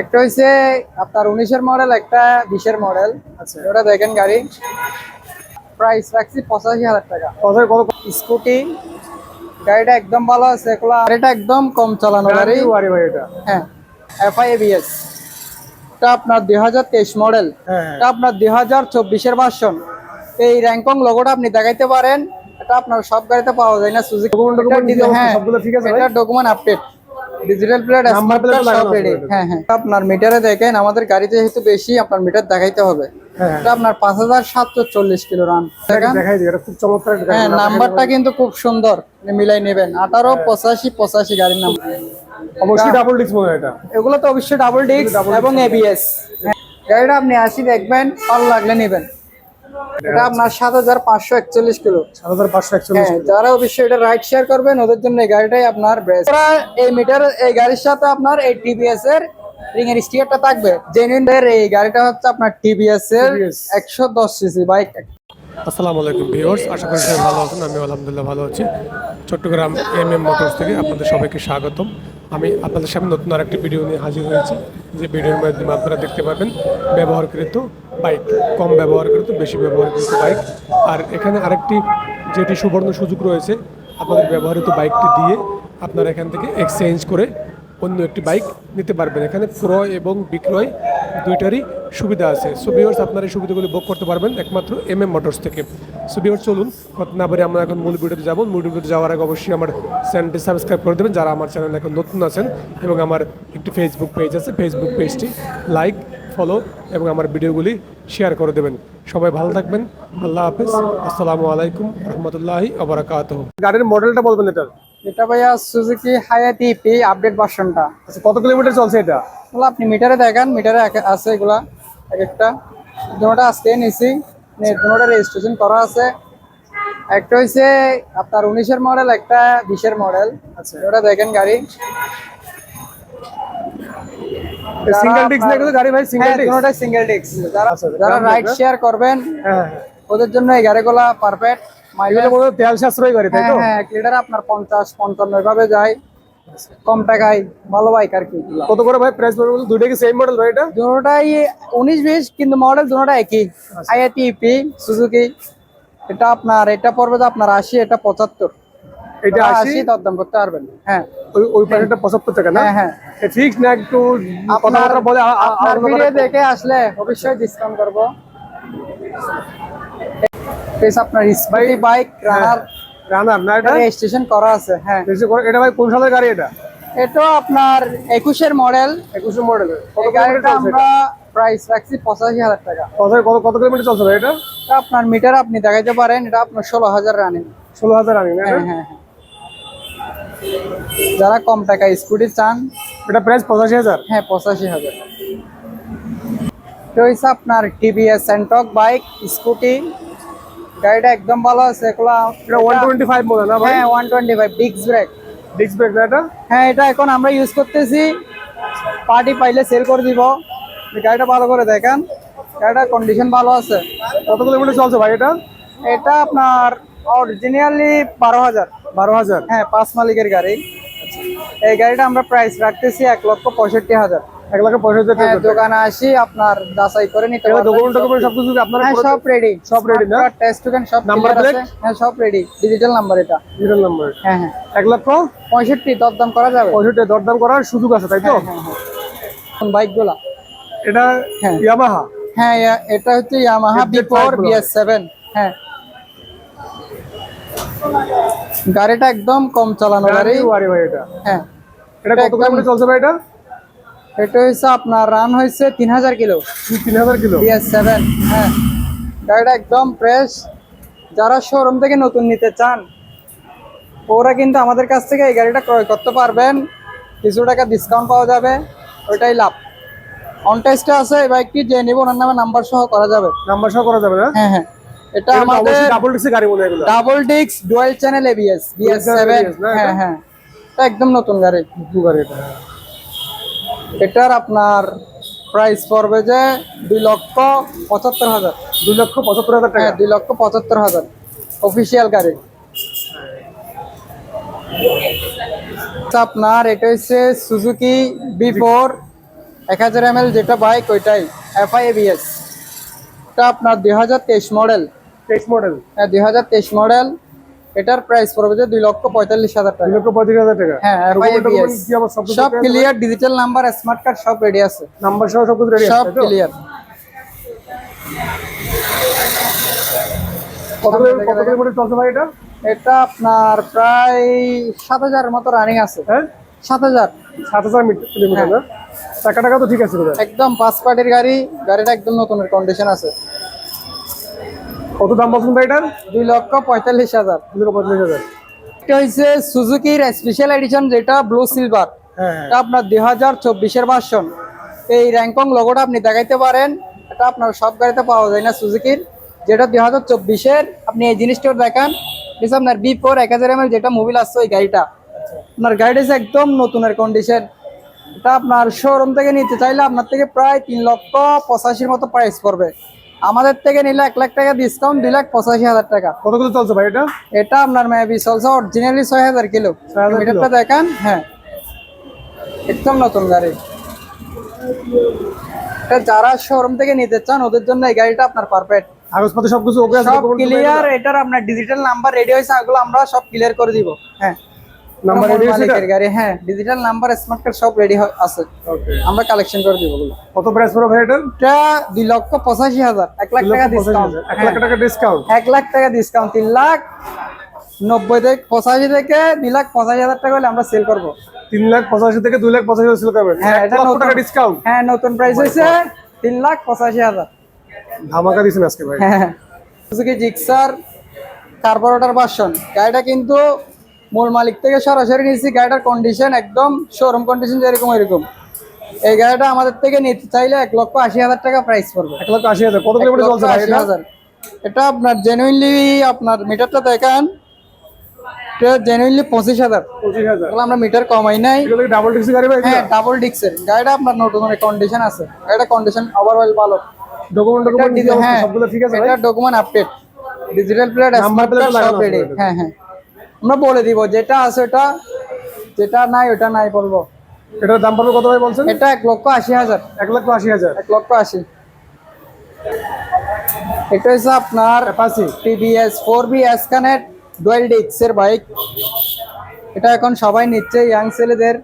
একটা হইছে আপনার উনিশের মডেল একটা বিশের মডেল। আচ্ছা। ওটা দেখেন গাড়ি। প্রাইস রাখছি পঁচাশি হাজার টাকা। স্কুটি গাড়িটা একদম ভালো আছে এগুলা গাড়িটা একদম কম চালানো গাড়ি। গাড়ি ভাই এটা। হ্যাঁ এফআই এবিএস এটা আপনার দুই হাজার তেইশ মডেল। হ্যাঁ এটা আপনার দুই হাজার চব্বিশের ভার্সন এই র্যাঙ্কং লোগোটা আপনি দেখাইতে পারেন। এটা আপনার সব গাড়িতে পাওয়া যায় না সুজুকি? এটা document update digital plate number plate লাগানো এটা। হ্যাঁ হ্যাঁ। আপনার মিটারে দেখেন আমাদের গাড়িতে যেহেতু বেশি আপনার মিটার দেখাইতে হবে। হ্যাঁ এটা আপনার পাঁচ হাজার সাতশো চল্লিশ কিলো রান এটা খুব চমৎকার হ্যাঁ নাম্বারটা কিন্তু খুব সুন্দর। মিলাই নেবেন। আঠারো পঁচাশি পঁচাশি গাড়ির নাম্বার অবশ্যই ডাবল ডিস্ক মনে এটা। এগুলো তো অবশ্যই ডাবল ডিস্ক এবং এবিএস গাড়িটা আপনি আসি দেখবেন ভালো লাগলে নেবেন। এটা আপনার সাত হাজার পাঁচশো একচল্লিশ কিলো। সাত হাজার পাঁচশো একচল্লিশ হ্যাঁ যারা অবশ্যই এটা রাইড শেয়ার করবেন ওদের জন্য এই গাড়িটাই আপনার বেস্ট এই মিটার এই গাড়ির সাথে আপনার এই টিভিএস এর রিং এর স্টিকারটা থাকবে। জেনুইন এর এই গাড়িটা হচ্ছে আপনার টিভিএস এর একশো দশ সিসি বাইক আসসালামু আলাইকুম ভিউয়ার্স আশা করি সবাই ভালো আছেন আমি আলহামদুলিল্লাহ ভালো আছি। চট্টগ্রাম এম এম মোটরস থেকে আপনাদের সবাইকে স্বাগতম। আমি আপনাদের সামনে নতুন আর একটি ভিডিও নিয়ে হাজির হয়েছি। যে ভিডিওর মাধ্যমে আপনারা দেখতে পাবেন ব্যবহারকৃত বাইক, কম ব্যবহারকৃত, বেশি ব্যবহারকৃত বাইক। আর এখানে আরেকটি যেটি সুবর্ণ সুযোগ রয়েছে, আপনাদের ব্যবহৃত বাইকটি দিয়ে আপনারা এখান থেকে এক্সচেঞ্জ করে অন্য একটি বাইক নিতে পারবেন। এখানে ক্রয় এবং বিক্রয় দুইটারই সুবিধা আছে। সো ভিউয়ার্স আপনারা এই সুবিধাগুলি ভোগ করতে পারবেন একমাত্র এম এম মোটরস থেকে। সো ভিউয়ার্স চলুন না বলে আমরা এখন মূল ভিডিওতে যাব। মূল ভিডিওতে যাওয়ার আগে অবশ্যই আমার চ্যানেলটি সাবস্ক্রাইব করে দেবেন। যারা আমার চ্যানেল এখন নতুন আছেন এবং আমার একটি ফেসবুক পেজ আছে ফেসবুক পেজটি লাইক ফলো এবং আমার ভিডিওগুলি শেয়ার করে দেবেন। সবাই ভালো থাকবেন। আল্লাহ হাফেজ। আসসালামু আলাইকুম রহমতুল্লাহি আবরাকাত গাড়ির মডেলটা বলবেন এটা? এটা ভাইয়া সুজুকি হায়াতি পি আপডেট ভার্সনটা আচ্ছা কত কিলোমিটার চলছে এটা? আপনি মিটারে দেখেন মিটারে এক- আছে এগুলা। এক একটা আজকে নিছি রেজিস্ট্রেশন করা আছে। একটা হইছে আপনার উনিশের মডেল একটা বিশের মডেল আচ্ছা। ওটা দেখেন গাড়ি। সিঙ্গেল ডিস্ক গাড়ি ভাই সিঙ্গেল ডিস্ক দুটোটা সিঙ্গেল ডিস্ক যারা আচ্ছা, যারা রাইড শেয়ার করবেন হ্যাঁ ওদের জন্য এই গাড়িগুলা পারফেক্ট মাইলেজ এগুলো তেল সাশ্রয় গাড়ি তাই হ্যাঁ তো? হ্যাঁ এক লিটার আপনার পঞ্চাশ পঞ্চান্ন এভাবে যায়। কম টাকায় ভালো বাইক আর কি। কত করে ভাই? প্রাইস পড়বে? দুইটা কি সেম মডেল ভাই এটা? দুটোটাই উনিশ বিশ কিন্তু মডেল দুটোটা একই। আইআইটি ইপি সুজুকি এটা আপনার এটা পড়বে তো আপনার আশি এটা পঁচাত্তর। এটা আশি? দরদাম করতে পারবেন। হ্যাঁ। ওই ওই পাশেটা পঁচাত্তর টাকা না? হ্যাঁ হ্যাঁ। ফিক্স না একটু আপনার বলে আপনার ভিডিও দেখে আসলে অবশ্যই ডিসকাউন্ট করব। আপনার স্পাইটি বাইক রানার রানার না এটা? রেজিস্ট্রেশন করা আছে হ্যাঁ। এটা ভাই কোন সালের গাড়ি এটা? এটা আপনার একুশের মডেল। একুশে মডেল। গাড়িটা আমরা প্রাইস রাখছি পঁচাশি হাজার টাকা। কত কত কিলোমিটার চলছে এটা? আপনার মিটার আপনি দেখাইতে পারেন এটা আপনার ষোলো হাজার রানিং ষোলো হাজার আনি না হ্যাঁ হ্যাঁ হ্যাঁ। যারা কম টাকা স্কুটি চান এটা প্রাইস পঁচাশি হাজার? হ্যাঁ পঁচাশি হাজার। তো আপনার টিভিএস সেন্টক বাইক স্কুটি গাড়িটা একদম ভালো আছে এগুলা এটা ওয়ান টোয়েন্টি ফাইভ মডেল না ভাই? হ্যাঁ one twenty five disc brake disc brake না এটা? হ্যাঁ এটা এখন আমরা ইউজ করতেছি। পার্টি পাইলে সেল করে দিব। গাড়িটা ভালো করে দেখেন। গাড়িটার কন্ডিশন ভালো আছে। কত কিলোমিটার চলছে ভাই এটা? এটা আপনার অরিজিনালি বারো হাজার। বারো হাজার? হ্যাঁ পাঁচ মালিকের গাড়ি। এই গাড়িটা আমরা প্রাইস রাখতেছি এক লক্ষ পঁয়ষট্টি হাজার। এক লাখ পঁয়ষট্টি হাজার হ্যাঁ দোকানে আসি আপনার যাচাই করে নিতে পারবেন। ডকুমেন্ট ডকুমেন্ট সব কিছু আপনারা হ্যাঁ সব রেডি সব ready না? টেস্ট টোকেন সব clear আছে। হ্যাঁ সব রেডি ডিজিটাল নাম্বার এটা। জিরো নাম্বার হ্যাঁ হ্যাঁ। এক লক্ষ পঁয়ষট্টি দরদাম করা যাবে? পঁয়ষট্টি দরদাম করার সুযোগ আছে তাই তো? হ্যাঁ হ্যাঁ হ্যাঁ। বাইকগুলা এটা হ্যাঁ। ইয়ামাহা হ্যাঁ এটা হচ্ছে ইয়ামাহা বি ফোরগুলো। বিএস সেভেন হ্যাঁ। গাড়িটা একদম কম চালানো গাড়ি। গাড়ি ভাই এটা। হ্যাঁ। এটা কত কিলোমিটার চলছে ভাই এটা? এটা হচ্ছে আপনার রান তিন হাজার কিলো। তিন হাজার কিলো? বিএস সেভেন হ্যাঁ। গাড়িটা একদম ফ্রেশ যারা শোরুম থেকে নতুন নিতে চান ওরা কিন্তু আমাদের কাছ থেকে এই গাড়িটা ক্রয় করতে পারবেন। কিছু টাকা ডিসকাউন্ট পাওয়া যাবে ওইটাই লাভ। অন টেস্টে আছে এই বাইকটি যে নিব ওনার নামে নাম্বার সহ করা যাবে। নাম্বার সহ করা যাবে না? হ্যাঁ হ্যাঁ। এটা আমাদের ডাবল ডিসি গাড়ি হয় এগুলো। Double disc dual channel ABS BS channel seven ABS হ্যাঁ হ্যাঁ। এটা একদম নতুন গাড়ি। নতুন গাড়ি এটা এটার আপনার প্রাইস পড়বে যে দুই লক্ষ পঁচাত্তর হাজার। দুই লক্ষ পঁচাত্তর হাজার টাকা? হ্যাঁ দুই লক্ষ পঁচাত্তর হাজার। অফিসিয়াল গাড়ি। আচ্ছা, আপনার এটা হচ্ছে সুজুকি বি ফোর এক হাজার এম এল যেটা বাইক ওইটাই। এফআই এবিএস এটা আপনার দুই হাজার তেইশ মডেল তেইশ মডেল হ্যাঁ দুই হাজার তেইশ মডেল এটার প্রাইস পড়বে যে দুই লক্ষ পঁয়তাল্লিশ হাজার টাকা। লক্ষ পঁয়ত্রিশ হাজার টাকা। হ্যাঁ সব clear digital number smart card সব রেডি আছে। নাম্বার সহ সব রেডি সব ক্লিয়ার এটা? এটা আপনার প্রায় সাত হাজারের মতো রানিং আছে। হ্যাঁ? সাত হাজার। সাত হাজার মিট- কিলোমিটার টাকা টাকা তো ঠিক আছে। একদম পাঁচ পার্টির গাড়ি গাড়িটা একদম নতুনের কন্ডিশন আছে। কত দাম বলছেন ভাই এটার? দুই লক্ষ পঁয়তাল্লিশ হাজার। দুই লক্ষ পঁয়ত্রিশ হাজার। এটা হচ্ছে সুজুকির স্পেশাল এডিশন যেটা ব্লু সিলভার হ্যাঁ এটা আপনার দুই হাজার চব্বিশের ভার্সন এই র্যাঙ্কং লোগোটা আপনি দেখাইতে পারেন। এটা আপনার সব গাড়িতে পাওয়া যায় না সুজুকির যেটা দুই হাজার চব্বিশের। আপনি এই জিনিসটা দেখান। এটা আপনার বি ফোর এক হাজার এমএল যেটা মোবিল আসছে ওই গাড়িটা। আপনার গাড়িটা হচ্ছে একদম নতুনের কন্ডিশন এটা আপনার শোরুম থেকে নিতে চাইলে আপনার থেকে প্রায় তিন লক্ষ পঁচাশির মতো প্রাইস পড়বে। আমাদের থেকে নিলে এক লাখ টাকা ডিসকাউন্ট দুই লাখ পঁচাশি হাজার টাকা। কত কিলো চলছে ভাই এটা? এটা আপনার মেবি চলছে অরিজিনালি ছয় হাজার কিলো। 6,000 মিটারটা দেখান হ্যাঁ। একদম নতুন গাড়ি। এটা যারা শোরুম থেকে নিতে চান ওদের জন্য এই গাড়িটা আপনার পারফেক্ট কাগজপত্র সবকিছু ওকে আছে সব ক্লিয়ার এটার আপনার ডিজিটাল নাম্বার রেডি হয়েছে এগুলো আমরা সব ক্লিয়ার করে দিব। হ্যাঁ। নাম্বার রেডি আছে মালিকের গাড়ি হ্যাঁ ডিজিটাল নাম্বার স্মার্ট কার্ড সব রেডি আছে। ওকে আমরা কালেকশন করে দিব ওগুলো কত প্রাইস পড়বে ভাই এটার এটা দুই লক্ষ পঁচাশি হাজার। এক লাখ টাকা ডিসকাউন্ট এক লাখ টাকা ডিসকাউন্ট এক লাখ টাকা ডিসকাউন্ট তিন লাখ নব্বই থেকে পঁচাশি থেকে দুই লাখ পঁচাশি হাজার টাকা হলে আমরা সেল করব। তিন লাখ পঁচাশি থেকে দুই লাখ পঁচাশি হাজার করবেন। হ্যাঁ এটা নতুন টাকা ডিসকাউন্ট হ্যাঁ নতুন প্রাইস হয়েছে। তিন লাখ পঁচাশি হাজার। ধামাকা দিয়েছেন আজকে ভাই। হ্যাঁ সুজুকি জিক্সার কার্বোরেটর ভার্সন গাড়িটা কিন্তু মূল মালিক থেকে সরাসরি নিয়েছি গাড়িটার কন্ডিশন একদম শোরুম কন্ডিশন যেরকম এরকম এই গাড়িটা আমাদের থেকে নিতে চাইলে এক লক্ষ আশি হাজার টাকা প্রাইস পড়বে। এক লক্ষ আশি হাজার। কত কিলোমিটার চলছে আশি এটা? হাজার। এটা আপনার জেনুইনলি আপনার মিটারটা দেখান। জেনুইনলি পঁচিশ হাজার। পঁচিশ হাজার। আমরা মিটার কমাই নাই। ডাবল ডিক্সি গাড়ি হ্যাঁ ডাবল ডিক্সের গাড়িটা আপনার নতুন কন্ডিশন আছে। গাড়িটা কন্ডিশন ওভারঅল ভালো। ডকুমেন্ট ডকুমেন্ট হ্যাঁ ডকুমেন্ট আপডেট ডিজিটাল প্লেট হ্যাঁ হ্যাঁ। আমরা বলে দিব যেটা আছে ওটা যেটা নাই ওটা নাই বলব। এটার দাম পড়বে কত ভাই বলছেন? এটা এক লক্ষ আশি হাজার। এক লক্ষ আশি হাজার। এক লক্ষ আশি। এটা হচ্ছে আপনার Apache TVS four B S connect dual ডিক্সের bike এটা এখন সবাই নিচ্ছে ইয়াং ছেলেদের।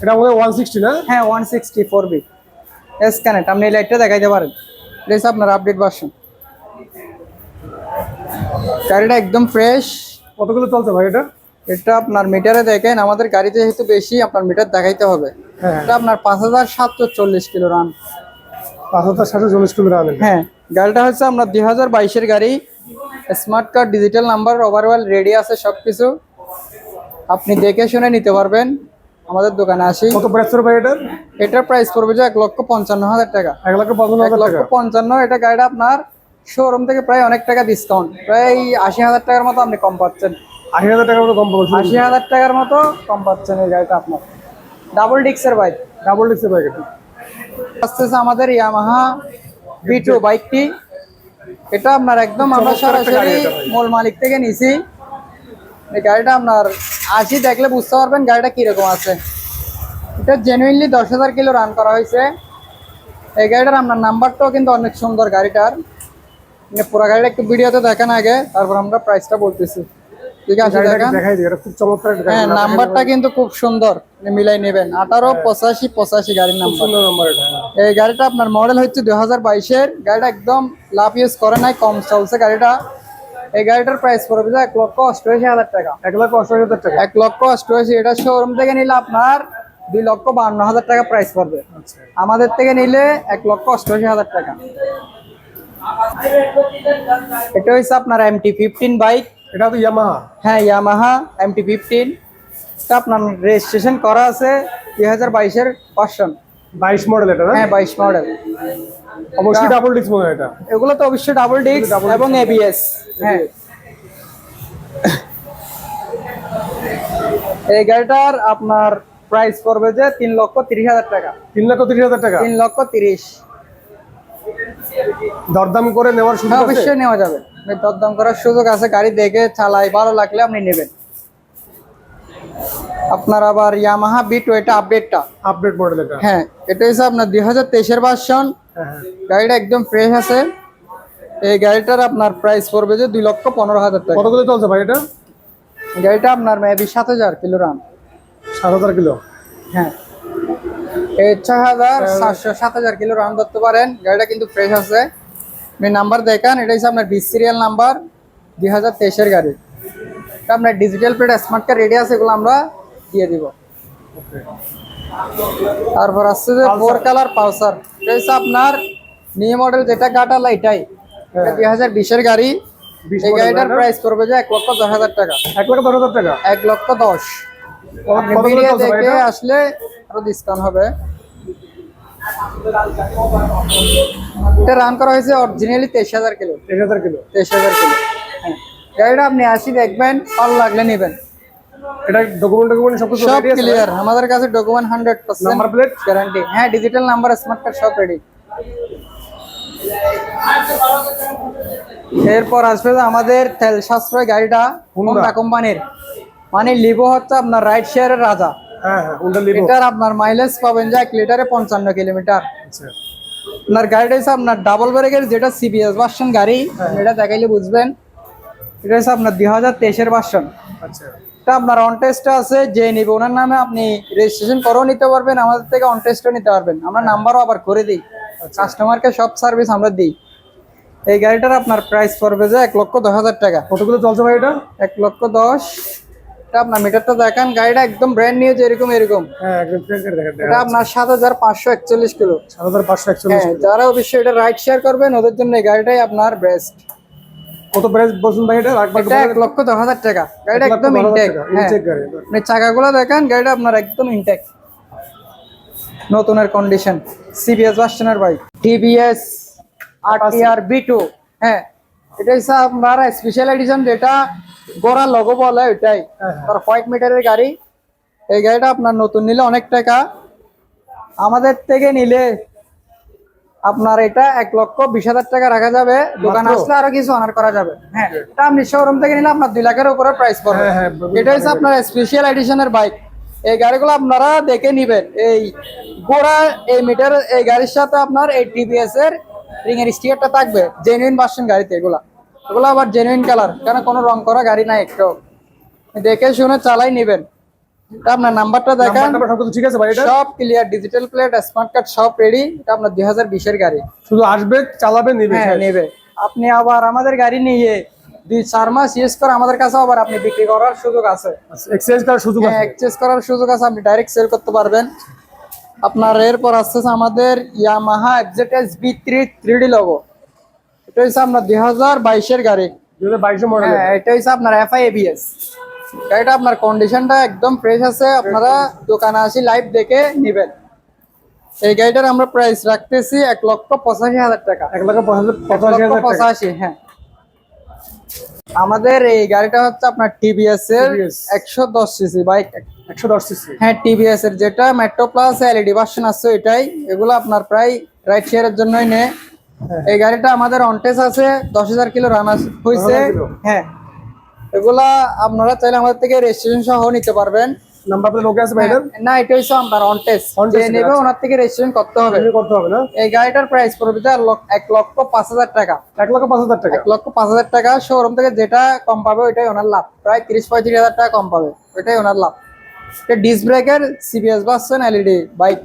এটা আমাদের ওয়ান সিক্সটি না? হ্যাঁ one sixty four B S connect আপনি এই লাইটটা দেখাইতে পারেন। এটা হচ্ছে আপনার আপডেট ভার্সন গাড়িটা একদম ফ্রেশ কত কিলো চলছে ভাই এটা? এটা আপনার মিটারে দেখেন আমাদের গাড়িতে যেহেতু বেশি আপনার মিটার দেখাইতে হবে। হ্যাঁ। এটা আপনার পাঁচ হাজার সাতশো চল্লিশ কিলো রান পাঁচ হাজার সাতশো চল্লিশ কিলো রান হ্যাঁ গাড়িটা হচ্ছে আপনার দুই হাজার বাইশের গাড়ি। Smart card digital number overall ready আছে সব কিছু আপনি দেখে শুনে নিতে পারবেন। আমাদের দোকানে আসি। কত প্রাইস পড়বে এটার? এটার প্রাইস পড়বে যে এক লক্ষ পঞ্চান্ন হাজার টাকা। এক লক্ষ পঞ্চান্ন এক লক্ষ টাকা। পঞ্চান্ন এটা গাড়িটা আপনার শোরুম থেকে প্রায় অনেক টাকা ডিসকাউন্ট প্রায় আশি হাজার টাকার মতো আপনি কম পাচ্ছেন। আশি হাজার টাকার মতো কম পাচ্ছেন আশি হাজার টাকার মতো কম পাচ্ছেন এই গাড়িটা আপনার। ডাবল ডিক্সের বাইক ডাবল ডিক্সের বাইক আসতেছে আমাদের ইয়ামাহা বি টু বাইকটি এটা আপনার একদম আমরা সরাসরি মূল মালিক থেকে নিছি। এই গাড়িটা আপনার আসি দেখলে বুঝতে পারবেন গাড়িটা কীরকম আছে। এটা জেনুইনলি দশ হাজার কিলো রান করা হয়েছে। এই গাড়িটার আপনার নাম্বারটাও কিন্তু অনেক সুন্দর গাড়িটার। পুরো গাড়িটা একটু ভিডিওতে দেখেন আগে তারপর আমরা প্রাইসটা বলতেছি। ঠিক আছে দেখেন? খুব চমৎকার হ্যাঁ নাম্বারটা কিন্তু খুব সুন্দর। মিলাই নেবেন। আঠারো পঁচাশি পঁচাশি গাড়ির নাম্বার নাম্বার হ্যাঁ। এই গাড়িটা আপনার মডেল হচ্ছে দুই হাজার বাইশের। গাড়িটা একদম লাভ ইউজ করে নাই কম চলছে গাড়িটা। এই গাড়িটার প্রাইস পড়বে যে এক লক্ষ অষ্টআশি হাজার টাকা। এক লক্ষ অষ্টআশি হাজার টাকা। এক লক্ষ অষ্টআশি এটা শোরুম থেকে নিলে আপনার দুই লক্ষ বান্ন হাজার টাকা প্রাইস পড়বে। আচ্ছা। আমাদের থেকে নিলে এক লক্ষ অষ্টআশি হাজার টাকা। এটা হচ্ছে আপনার এমটি ফিফটিন বাইক এটা তো ইয়ামাহা হ্যাঁ ইয়ামাহা এমটি ফিফটিন এটা আপনার রেজিস্ট্রেশন করা আছে দুই হাজার বাইশের ভার্সন বাইশ মডেল এটা হ্যাঁ বাইশ মডেল অবশ্যই ডাবল ডিক্স মনে এটা। এগুলো তো অবশ্যই ডাবল ডিস্ক এবং এবিএস হ্যাঁ। এই গাড়িটার আপনার প্রাইস পড়বে যে তিন লক্ষ তিরিশ হাজার টাকা। তিন লক্ষ তিরিশ হাজার টাকা। তিন লক্ষ তিরিশ। দরদাম করে নেওয়ার সুযোগ হ্যাঁ আছে? অবশ্যই নেওয়া যাবে। দরদাম করার সুযোগ আছে গাড়ি দেখে চালাই ভালো লাগলে আপনি নেবেন। আপনার আবার ইয়ামাহা বিট এটা আপডেটটা আপডেট মডেল এটা? হ্যাঁ এটা হচ্ছে আপনার দুই হাজার তেইশের ভার্সন হ্যাঁ হ্যাঁ। গাড়িটা একদম ফ্রেশ আছে। এই গাড়িটার আপনার প্রাইস পড়বে যে দুই লক্ষ পনেরো হাজার টাকা। কতগুলো চলছে ভাই এটা? গাড়িটা আপনার মেবি সাত হাজার কিলো রান সাত হাজার কিলো? হ্যাঁ। এই ছ হাজার সাতশো সাত হাজার কিলো রান ধরতে পারেন। গাড়িটা কিন্তু ফ্রেশ আছে। আপনি নাম্বার দেখান এটা হচ্ছে আপনার বিশ সিরিয়াল নাম্বার দুই হাজার তেইশের গাড়ি। আপনার digital plate smart card ready আছে এগুলো আমরা দিয়ে দিব। তারপর আসছে যে ফোর কালার পালসার এটা হচ্ছে আপনার নিউ মডেল যেটা কাটালা এটাই দুই হাজার বিশের গাড়ি। 20 এই গাড়িটার প্রাইস পড়বে যে এক লক্ষ দশ হাজার টাকা। এক লাখ দশ হাজার টাকা? এক লক্ষ দশ। দেখে আসলে আরও ডিসকাউন্ট হবে। এটা রান করা হয়েছে অরিজিনালি তেইশ হাজার কিলো। এক হাজার কিলো। তেইশ হাজার কিলো। হ্যাঁ। গাড়িটা আপনি আসি দেখবেন ভালো লাগলে নেবেন। এটা ডকুমেন্ট ডকুমেন্ট সব কিছু সব ক্লিয়ার আমাদের কাছে document hundred percent Number plate? Guarantee হ্যাঁ ডিজিটাল নাম্বার স্মার্ট কার্ড সব রেডি এরপর আসবে আমাদের তেল সাশ্রয় গাড়িটা। হোন্ডা কোম্পানির মানে লিভো হচ্ছে আপনার রাইড শেয়ারের রাজা। হ্যাঁ হ্যাঁ এটার আপনার মাইলেজ পাবেন যে এক লিটারে পঞ্চান্ন কিলোমিটার। আচ্ছা। আপনার গাড়িটা হচ্ছে আপনার ডাবল ব্রেকের যেটা সিবিএস ভার্সন গাড়ি এটা দেখাইলে বুঝবেন। এটা হচ্ছে আপনার দুই হাজার তেইশের ভার্সন আচ্ছা। এটা আপনার অন টেস্টটা আছে যে নিবে ওনার নামে আপনি রেজিস্ট্রেশন করেও নিতে পারবেন আমাদের থেকে অন টেস্টও নিতে পারবেন। আমরা নাম্বারও আবার করে দিই। কাস্টমারকে সব সার্ভিস আমরা দিই। এই গাড়িটার আপনার প্রাইস পড়বে যে এক লক্ষ দশ হাজার টাকা। কতগুলো চলছে ভাই এটা? এক লক্ষ দশ এটা আপনার মিটারটা দেখান গাড়িটা একদম ব্র্যান্ড নিউ এরকম এরকম। হ্যাঁ একদম এটা আপনার সাত হাজার পাঁচশো একচল্লিশ কিলো। সাত হাজার পাঁচশো একচল্লিশ হ্যাঁ যারা অবশ্যই এটা রাইড শেয়ার করবেন ওদের জন্য এই গাড়িটাই আপনার বেস্ট কত প্রাইস বলছেন ভাই এটা? এটা এক লক্ষ দশ হাজার টাকা। গাড়িটা একদম ইনটেক হ্যাঁ। আপনি চাকাগুলো দেখেন গাড়িটা আপনার একদম ইনটেক নতুনের কন্ডিশন সিবিএস ভার্সনের bike TVS RTR B two হ্যাঁ। এটা হচ্ছে আপনার স্পেশাল এডিশন যেটা গোড়া লগো বলে ওইটাই। হ্যাঁ, হোয়াইট মিটারের গাড়ি। এই গাড়িটা আপনার নতুন নিলে অনেক টাকা। আমাদের থেকে নিলে আপনার এটা এক লক্ষ বিশ হাজার টাকা রাখা যাবে। দোকান আসলে আরও কিছু অনার করা যাবে। হ্যাঁ। এটা আপনি শোরুম থেকে নিলে আপনার দুই লাখের উপরে প্রাইস পড়বে। হ্যাঁ, হ্যাঁ, এটা হচ্ছে আপনার স্পেশাল এডিশনের বাইক এই গাড়িগুলো আপনারা দেখে নিবেন। এই গোড়া এই মিটার এই গাড়ির সাথে আপনার এই টিভিএস এর রিং এর স্টিকারটা থাকবে জেনুইন ভার্সন গাড়িতে এগুলা। এগুলো আবার জেনুইন কালার কেন কোনো রং করা গাড়ি নাই একটু। দেখে শুনে চালাই নিবেন। এটা আপনার নাম্বারটা দেখান। ঠিক আছে ভাই এটা? সব clear digital plate smart card সব রেডি এটা আপনার দুই হাজার বিশের গাড়ি। শুধু আসবে চালাবে নিবে হ্যাঁ নেবে। আপনি আবার আমাদের গাড়ি নিয়ে দুই চার মাস ইউজ করে আমাদের কাছে আবার আপনি বিক্রি করার সুযোগ আছে। এক্সচেঞ্জ করার সুযোগ হ্যাঁ আছে। এক্সচেঞ্জ করার সুযোগ আছে আপনি ডাইরেক্ট সেল করতে পারবেন। আপনার এরপর আসতেছে আমাদের Yamaha FZS B three three D logo এটা হচ্ছে আপনার দুই হাজার বাইশের গাড়ি। দুই হাজার বাইশে মডেল হ্যাঁ এটা। হচ্ছে আপনার এফআই এবিএস গাড়িটা আপনার কন্ডিশনটা একদম ফ্রেশ আছে। আপনারা দোকানে আসি লাইভ দেখে নেবেন। এই গাড়িটার আমরা প্রাইস রাখতেছি এক লক্ষ পঁচাশি হাজার টাকা। এক লক্ষ হাজার পঁচাশি হ্যাঁ। আমাদের এই গাড়িটা হচ্ছে আপনার টিভিএস এর একশো দশ সিসি বাইক সিসি হ্যাঁ টিভিএস এর যেটা মেট্রো প্লাস এলইডি ভার্সন আছে এটাই এগুলো আপনার প্রায় রাইড শেয়ারের জন্যই নে হ্যাঁ। এই গাড়িটা আমাদের অনটেস আছে দশ হাজার কিলো রান হয়েছে হ্যাঁ। এগুলা আপনারা চাইলে আমাদের থেকে রেজিস্ট্রেশন সহ নিতে পারবেন। আছে হ্যাঁ, না এটা হচ্ছে আপনার অনটেস On যে নেবে। ওনার থেকে রেজিস্ট্রেশন করতে হবে। করতে হবে না? এই গাড়িটার প্রাইস পড়বে এক লক্ষ পাঁচ হাজার টাকা। এক লক্ষ পাঁচ হাজার টাকা? এক লক্ষ পাঁচ হাজার টাকা। শোরুম থেকে যেটা কম পাবে ওইটাই ওনার লাভ। প্রায় তিরিশ পঁয়ত্রিশ হাজার টাকা কম পাবে। ওইটাই ওনার লাভ। ডিস ব্রেকের সিবিএস বাসছেন এলইডি বাইক